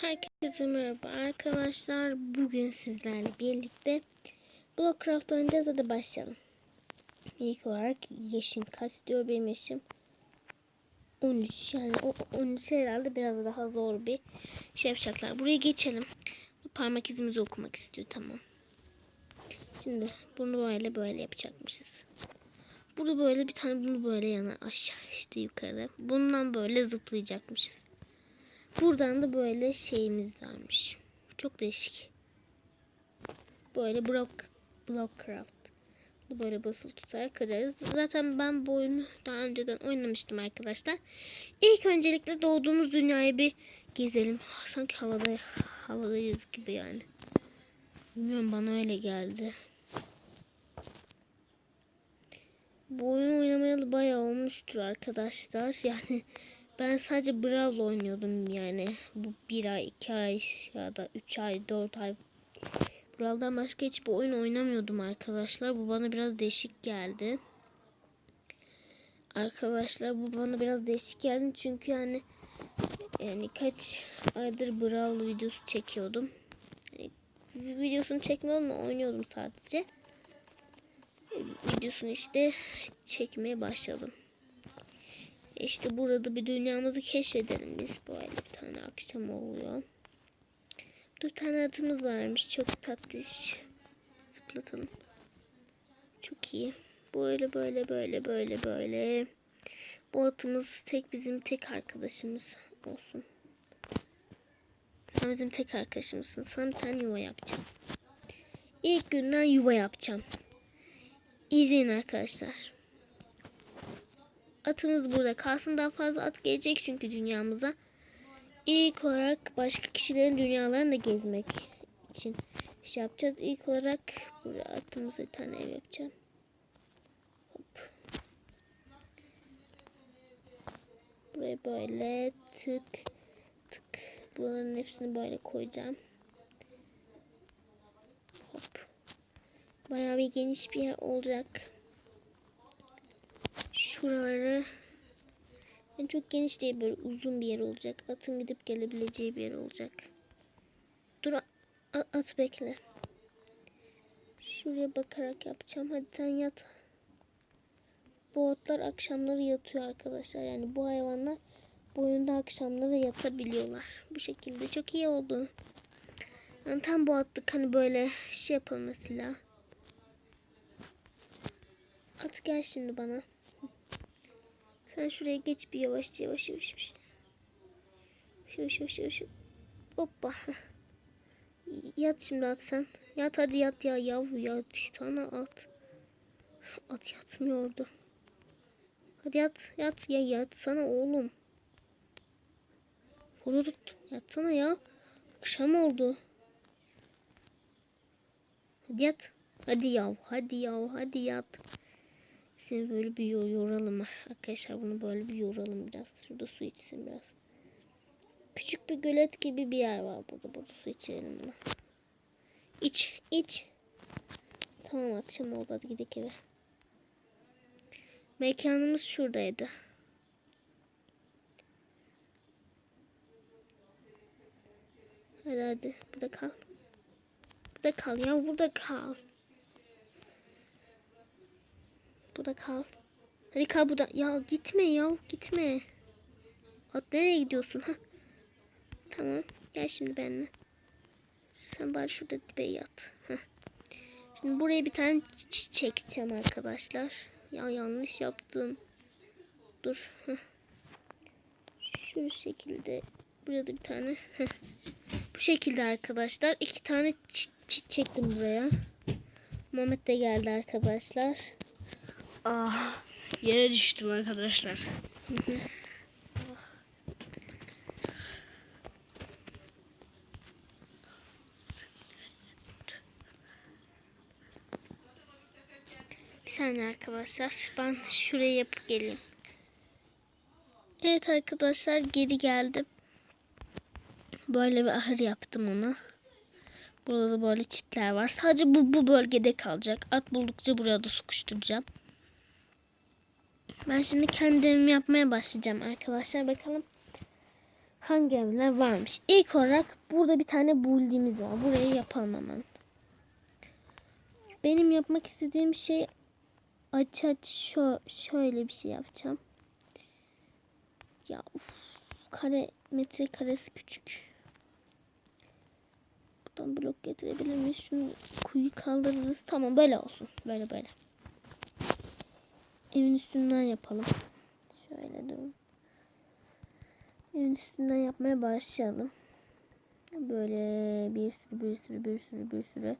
Herkese merhaba arkadaşlar. Bugün sizlerle birlikte Blockcraft oynayacağız. Hadi başlayalım. İlk olarak yaşın kaç diyor benim yaşım? 13 yani o 13 herhalde biraz daha zor bir şey yapacaklar. Buraya geçelim. Parmak izimizi okumak istiyor tamam. Şimdi bunu böyle böyle yapacakmışız. Burada böyle bir tane bunu böyle yana aşağı işte yukarı. Bundan böyle zıplayacakmışız. Buradan da böyle şeyimiz varmış. Çok değişik. Böyle block, blockcraft. Bu böyle basılı tutarak kırarız. Zaten ben bu oyunu daha önceden oynamıştım arkadaşlar. İlk öncelikle doğduğumuz dünyayı bir gezelim. Sanki havada havadayız gibi yani. Bilmiyorum bana öyle geldi. Bu oyunu oynamayalı bayağı olmuştur arkadaşlar. Yani ben sadece Brawl oynuyordum yani. Bu bir ay, iki ay ya da üç ay, dört ay. Brawl'dan başka hiçbir oyun oynamıyordum arkadaşlar. Bu bana biraz değişik geldi. Arkadaşlar bu bana biraz değişik geldi. Çünkü yani yani kaç aydır Brawl videosu çekiyordum. Yani videosunu çekmiyordum oynuyordum sadece. Videosunu işte çekmeye başladım. İşte burada bir dünyamızı keşfedelim biz. Böyle bir tane akşam oluyor. Dört tane atımız varmış. Çok tatlış. Zıplatalım. Çok iyi. Böyle böyle böyle böyle böyle. Bu atımız tek bizim tek arkadaşımız olsun. Sen bizim tek arkadaşımızsın. Sana bir tane yuva yapacağım. İlk günden yuva yapacağım. İzleyin arkadaşlar. Atımız burada kalsın. Daha fazla at gelecek çünkü dünyamıza. İlk olarak başka kişilerin dünyalarını da gezmek için şey yapacağız. İlk olarak buraya atımıza bir tane ev yapacağım. Hop. Buraya böyle tık tık. Bunların hepsini böyle koyacağım. Hop. Bayağı bir geniş bir yer olacak şuraları yani çok geniş değil böyle uzun bir yer olacak. Atın gidip gelebileceği bir yer olacak. Dur at, bekle. Şuraya bakarak yapacağım. Hadi sen yat. Bu atlar akşamları yatıyor arkadaşlar. Yani bu hayvanlar bu oyunda akşamları yatabiliyorlar. Bu şekilde çok iyi oldu. Yani tam bu attık hani böyle şey yapalım mesela. At gel şimdi bana. Sen şuraya geç bir yavaş yavaş yavaş yavaş. Yavaş yavaş yavaş. Hoppa. Yat şimdi at sen. Yat hadi yat ya yavru yat. Sana at. At yatmıyordu. Hadi yat yat ya yat sana oğlum. Onu tut. Yatsana ya. Akşam oldu. Hadi yat. Hadi yav. Hadi yav. Hadi yat. Seni böyle bir yoralım arkadaşlar. Bunu böyle bir yoralım biraz. Şurada su içsin biraz. Küçük bir gölet gibi bir yer var burada. Burada su içelim buna. İç, iç. Tamam akşam oldu. Hadi gidelim eve. Mekanımız şuradaydı. Hadi hadi. Burada kal. Burada kal ya. Burada kal. Burada kal. Hadi kal burada. Ya gitme ya gitme. At nereye gidiyorsun? ha? Tamam. Gel şimdi benimle. Sen bari şurada dibe yat. Heh. Şimdi buraya bir tane çekeceğim arkadaşlar. Ya yanlış yaptım. Dur. Heh. Şu şekilde. Burada bir tane. Heh. Bu şekilde arkadaşlar. iki tane çit çektim buraya. Muhammed de geldi arkadaşlar. Ah, yere düştüm arkadaşlar. Bir saniye arkadaşlar. Ben şurayı yapıp geleyim. Evet arkadaşlar geri geldim. Böyle bir ahır yaptım ona. Burada da böyle çitler var. Sadece bu, bu bölgede kalacak. At buldukça buraya da sokuşturacağım. Ben şimdi kendim yapmaya başlayacağım arkadaşlar. Bakalım hangi evler varmış. İlk olarak burada bir tane buildimiz var. Burayı yapalım hemen. Benim yapmak istediğim şey açı açı şö şöyle bir şey yapacağım. Ya uf, kare metre karesi küçük. Buradan blok getirebilir miyiz? Şunu kuyu kaldırırız. Tamam böyle olsun. Böyle böyle. Evin üstünden yapalım. Şöyle durun. Evin üstünden yapmaya başlayalım. Böyle bir sürü bir sürü bir sürü bir sürü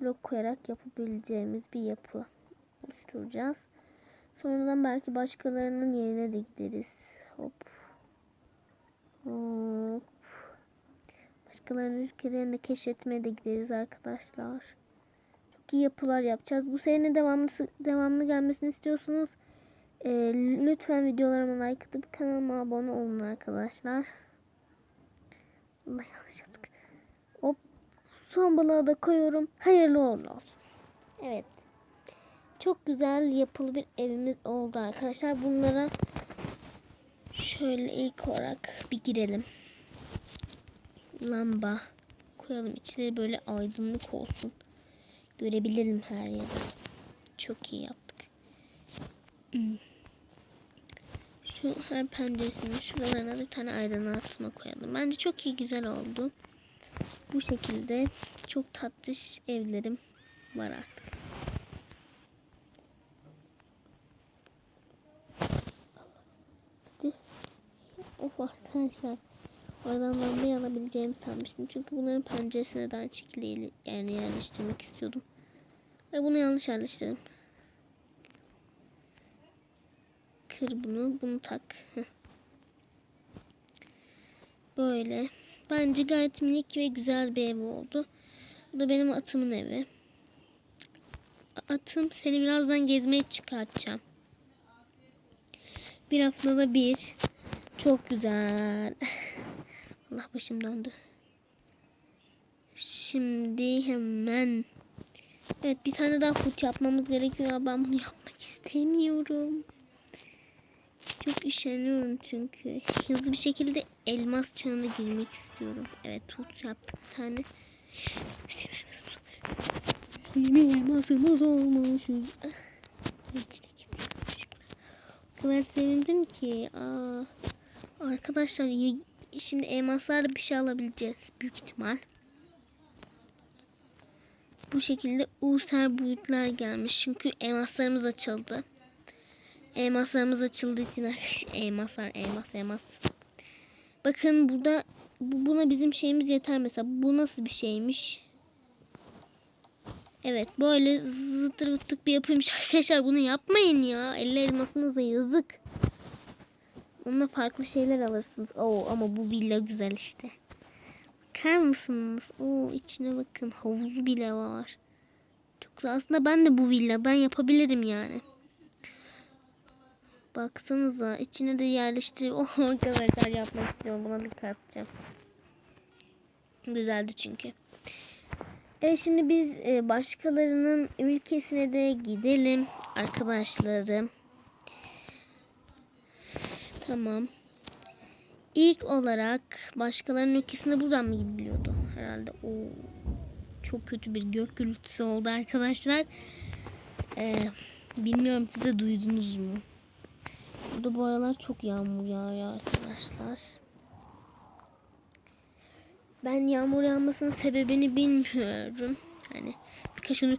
blok koyarak yapabileceğimiz bir yapı oluşturacağız. Sonradan belki başkalarının yerine de gideriz. Hop. Hop. Başkalarının ülkelerini keşfetmeye de gideriz arkadaşlar. İyi yapılar yapacağız. Bu serinin devamlı, devamlı gelmesini istiyorsanız e, lütfen videolarıma like atıp kanalıma abone olun arkadaşlar. Allah yanlış yaptık. Hop. Son balığı da koyuyorum. Hayırlı uğurlu olsun. Evet. Çok güzel yapılı bir evimiz oldu arkadaşlar. Bunlara şöyle ilk olarak bir girelim. Lamba koyalım. İçleri böyle aydınlık olsun. Görebilirim her yeri. Çok iyi yaptık. Hmm. Şu her penceresinin şuralarına bir tane aydınlatma koyalım. Bence çok iyi güzel oldu. Bu şekilde çok tatlış evlerim var artık. Of arkadaşlar. Oradan lambayı alabileceğimi sanmıştım. Çünkü bunların penceresine daha şekilde yani yerleştirmek istiyordum. Ve bunu yanlış yerleştirdim. Kır bunu. Bunu tak. Böyle. Bence gayet minik ve güzel bir ev oldu. Bu da benim atımın evi. Atım seni birazdan gezmeye çıkartacağım. Bir haftada bir. Çok güzel. Allah başım döndü. Şimdi hemen. Evet bir tane daha fut yapmamız gerekiyor. Ben bunu yapmak istemiyorum. Çok üşeniyorum çünkü. Hızlı bir şekilde elmas çağına girmek istiyorum. Evet tut yaptık bir tane. Yeni elmasımız olmuş. O kadar sevindim ki. Aa, arkadaşlar şimdi elmaslarla bir şey alabileceğiz. Büyük ihtimal. Bu şekilde ulusal boyutlar gelmiş. Çünkü elmaslarımız açıldı. Elmaslarımız açıldığı için arkadaşlar elmaslar elmas elmas. Bakın burada bu, buna bizim şeyimiz yeter mesela. Bu nasıl bir şeymiş? Evet böyle zıtır vıttık bir yapıymış arkadaşlar. Bunu yapmayın ya. 50 elmasınıza yazık. Onunla farklı şeyler alırsınız. Oo ama bu villa güzel işte. Bakar mısınız? Oo içine bakın. Havuzu bile var. Çok güzel. Aslında ben de bu villadan yapabilirim yani. Baksanıza içine de yerleştirip oh arkadaşlar yapmak istiyorum. Buna dikkat edeceğim. Güzeldi çünkü. Evet şimdi biz e, başkalarının ülkesine de gidelim arkadaşlarım. Tamam. İlk olarak başkalarının ülkesine buradan mı gidiliyordu? Herhalde o çok kötü bir gök gürültüsü oldu arkadaşlar. Ee, bilmiyorum siz de duydunuz mu? Burada bu aralar çok yağmur yağıyor arkadaşlar. Ben yağmur yağmasının sebebini bilmiyorum. Hani birkaç onu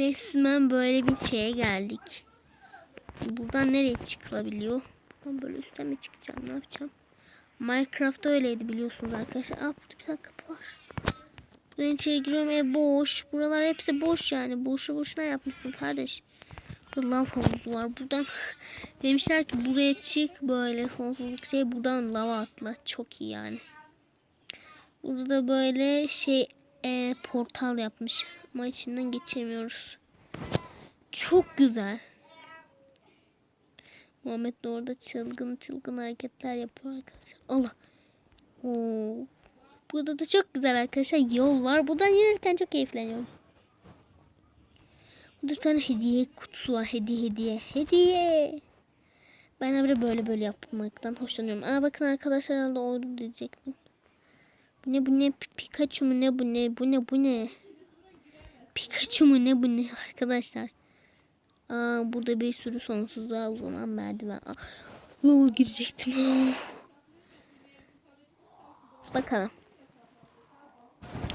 Resmen böyle bir şeye geldik. Buradan nereye çıkılabiliyor? Buradan böyle üstten mi çıkacağım? Ne yapacağım? Minecraft öyleydi biliyorsunuz arkadaşlar. Aa burada bir tane kapı var. Buradan içeri giriyorum. E boş. Buralar hepsi boş yani. Boşu boşuna yapmışsın kardeş. Burada lav havuzu var. Buradan demişler ki buraya çık böyle sonsuzluk şey. Buradan lava atla. Çok iyi yani. Burada da böyle şey e, portal yapmış. Ama içinden geçemiyoruz. Çok güzel. Muhammed de orada çılgın çılgın hareketler yapıyor arkadaşlar. Allah. Oo. Burada da çok güzel arkadaşlar yol var. Buradan yürürken çok keyifleniyorum. Burada bir tane hediye kutusu var. Hediye hediye. Hediye. Ben de böyle böyle yapmaktan hoşlanıyorum. Aa bakın arkadaşlar herhalde oldu diyecektim. Bu ne bu ne Pi- Pikachu mu ne bu ne bu ne bu ne? Pikachu mu ne bu ne arkadaşlar? Aa burada bir sürü sonsuzluğa uzanan merdiven. Lol girecektim. Bakalım.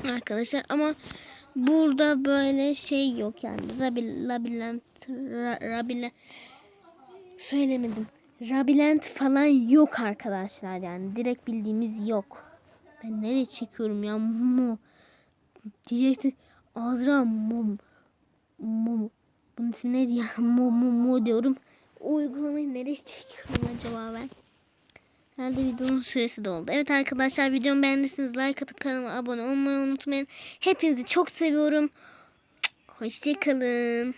Arkadaşlar ama burada böyle şey yok yani. Labil, labirent, ra, rabile- söylemedim. Labirent falan yok arkadaşlar yani. Direkt bildiğimiz yok. Ben nereye çekiyorum ya? Mu. Direkt Azra mum. Mum. Bunun ismi neydi ya? Mu mu mu diyorum. O uygulamayı nereye çekiyorum acaba ben? Herhalde videonun süresi doldu. Evet arkadaşlar videomu beğendiyseniz like atıp kanalıma abone olmayı unutmayın. Hepinizi çok seviyorum. Hoşçakalın.